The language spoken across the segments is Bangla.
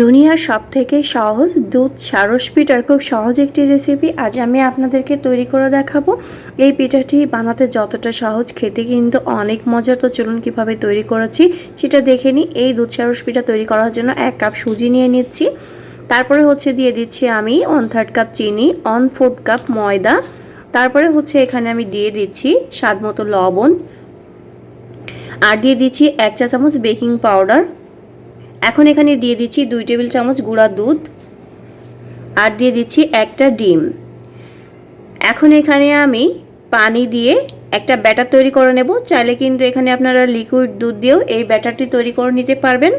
দুনিয়ার সব থেকে সহজ দুধ সারস পিঠার খুব সহজ একটি রেসিপি আজ আমি আপনাদেরকে তৈরি করে দেখাবো। এই পিঠাটি বানাতে যতটা সহজ, খেতে কিন্তু অনেক মজার। তো চলুন কীভাবে তৈরি করেছি, সেটা দেখে নিই। এই দুধ সারস পিঠা তৈরি করার জন্য এক কাপ সুজি নিয়ে নিচ্ছি। তারপরে হচ্ছে দিয়ে দিচ্ছি আমি ওয়ান থার্ড কাপ চিনি ওয়ান ফোর্থ কাপ ময়দা। তারপরে হচ্ছে এখানে আমি দিয়ে দিচ্ছি স্বাদ মতো লবণ। আর দিয়ে দিচ্ছি এক চা চামচ বেকিং পাউডার এখন এখানে দিয়ে দিচ্ছি দুই টেবিল চামচ গুঁড়া দুধ আর দিয়ে দিচ্ছি একটা ডিম। এখন এখানে আমি পানি দিয়ে একটা ব্যাটার তৈরি করে নেব। চাইলে কিন্তু এখানে আপনারা লিকুইড দুধ দিয়েও এই ব্যাটারটি তৈরি করে নিতে পারবেন।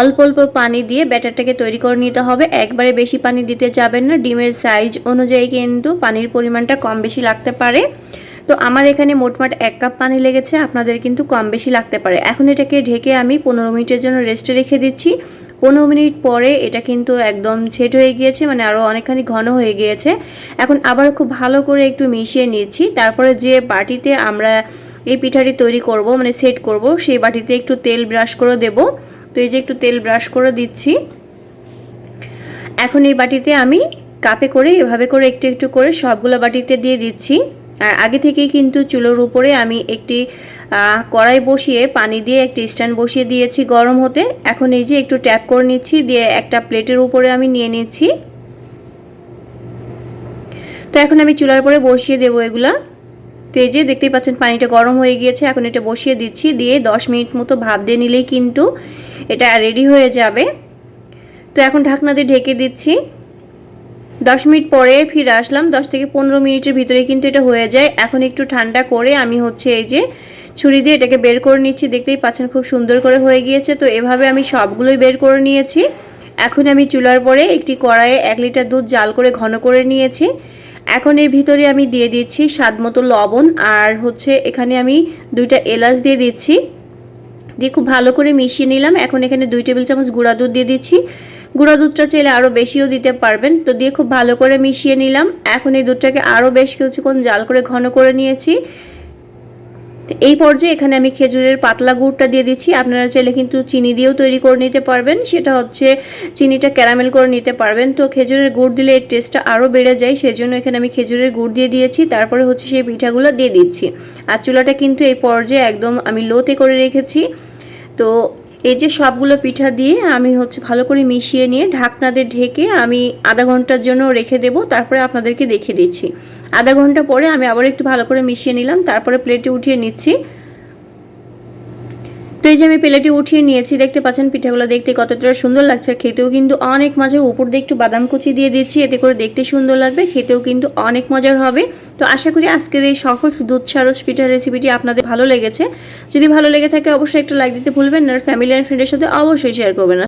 অল্প অল্প পানি দিয়ে ব্যাটারটাকে তৈরি করে নিতে হবে। একবারে বেশি পানি দিতে যাবেন না। ডিমের সাইজ অনুযায়ী কিন্তু পানির পরিমাণটা কম বেশি লাগতে পারে। তো আমার এখানে মোটমাট এক কাপ পানি লেগেছে, আপনাদের কিন্তু কম বেশি লাগতে পারে। এখন এটাকে ঢেকে আমি পনেরো মিনিটের জন্য রেস্টে রেখে দিচ্ছি। পনেরো মিনিট পরে এটা কিন্তু একদম ছেট হয়ে গিয়েছে মানে আরও অনেকখানি ঘন হয়ে গিয়েছে। এখন আবার খুব ভালো করে একটু মিশিয়ে নিচ্ছি। তারপরে যে বাটিতে আমরা এই পিঠাটি তৈরি করব মানে সেট করব, সেই বাটিতে একটু তেল ব্রাশ করে দেব। তো এই যে একটু তেল ব্রাশ করে দিচ্ছি। এখন এই বাটিতে আমি কাপে করে এভাবে করে একটু একটু করে সবগুলো বাটিতে দিয়ে দিচ্ছি। আর আগে থেকেই কিন্তু চুলোর উপরে আমি একটি কড়াই বসিয়ে পানি দিয়ে একটি স্ট্যান্ড বসিয়ে দিয়েছি গরম হতে। এখন এই যে একটু ট্যাপ করে নিচ্ছি, দিয়ে একটা প্লেটের উপরে আমি নিয়ে নিচ্ছি। তো এখন আমি চুলার পরে বসিয়ে দেবো এগুলা। তো এই যে দেখতেই পাচ্ছেন পানিটা গরম হয়ে গিয়েছে, এখন এটা বসিয়ে দিচ্ছি, দিয়ে দশ মিনিট মতো ভাপ দিয়ে নিলেই কিন্তু এটা রেডি হয়ে যাবে। তো এখন ঢাকনা দিয়ে ঢেকে দিচ্ছি। দশ মিনিট পরে ফিরে আসলাম। দশ থেকে পনেরো মিনিটের ভিতরে কিন্তু এটা হয়ে যায়। এখন একটু ঠান্ডা করে আমি হচ্ছে এই যে ছুরি দিয়ে এটাকে বের করে নিচ্ছি। দেখতেই পাচ্ছেন খুব সুন্দর করে হয়ে গিয়েছে। তো এভাবে আমি সবগুলোই বের করে নিয়েছি। এখন আমি চুলার পরে একটি কড়াইয়ে এক লিটার দুধ জাল করে ঘন করে নিয়েছি। এখন এর ভিতরে আমি দিয়ে দিচ্ছি স্বাদ মতো লবণ আর হচ্ছে এখানে আমি দুইটা এলাচ দিয়ে দিচ্ছি। দিয়ে খুব ভালো করে মিশিয়ে নিলাম। এখন এখানে দুই টেবিল চামচ গুঁড়া দুধ দিয়ে দিচ্ছি। গুঁড়া দুধটা চাইলে আরও বেশিও দিতে পারবেন। তো দিয়ে খুব ভালো করে মিশিয়ে নিলাম। এখন এই দুধটাকে আরও বেশ কিছুক্ষণ জাল করে ঘন করে নিয়েছি। এই পর্যায়ে এখানে আমি খেজুরের পাতলা গুড়টা দিয়ে দিচ্ছি। আপনারা চাইলে কিন্তু চিনি দিয়েও তৈরি করে নিতে পারবেন। সেটা হচ্ছে চিনিটা ক্যারামেল করে নিতে পারবেন। তো খেজুরের গুড় দিলে এর টেস্টটা আরও বেড়ে যায়, সেজন্য এখানে আমি খেজুরের গুড় দিয়ে দিয়েছি। তারপরে হচ্ছে সেই পিঠাগুলো দিয়ে দিচ্ছি। আর চুলাটা কিন্তু এই পর্যায়ে একদম আমি লোতে করে রেখেছি। তো এই যে সবগুলো পিঠা দিয়ে আমি হচ্ছে ভালো করে মিশিয়ে নিয়ে ঢাকনা দিয়ে ঢেকে আমি আধা ঘণ্টার জন্য রেখে দেব, তারপরে আপনাদেরকে দেখিয়ে দিচ্ছি। আধা ঘণ্টা পরে আমি আবার একটু ভালো করে মিশিয়ে নিলাম, তারপরে প্লেটে উঠিয়ে নিচ্ছি। তো এই যে আমি প্লেটে উঠিয়ে নিয়েছি, দেখতে পাচ্ছেন পিঠাগুলো দেখতে কতটা সুন্দর লাগছে। আর খেতেও কিন্তু অনেক মজার, উপর দিয়ে একটু বাদাম কুচি দিয়ে দিচ্ছি, এতে করে দেখতে সুন্দর লাগবে, খেতেও কিন্তু অনেক মজার হবে। তো আশা করি আজকের এই সহজ দুধ সারস পিঠার রেসিপিটি আপনাদের ভালো লেগেছে। যদি ভালো লেগে থাকে, অবশ্যই একটা লাইক দিতে ভুলবেন আর ফ্যামিলি অ্যান্ড ফ্রেন্ডের সাথে অবশ্যই শেয়ার করবেন।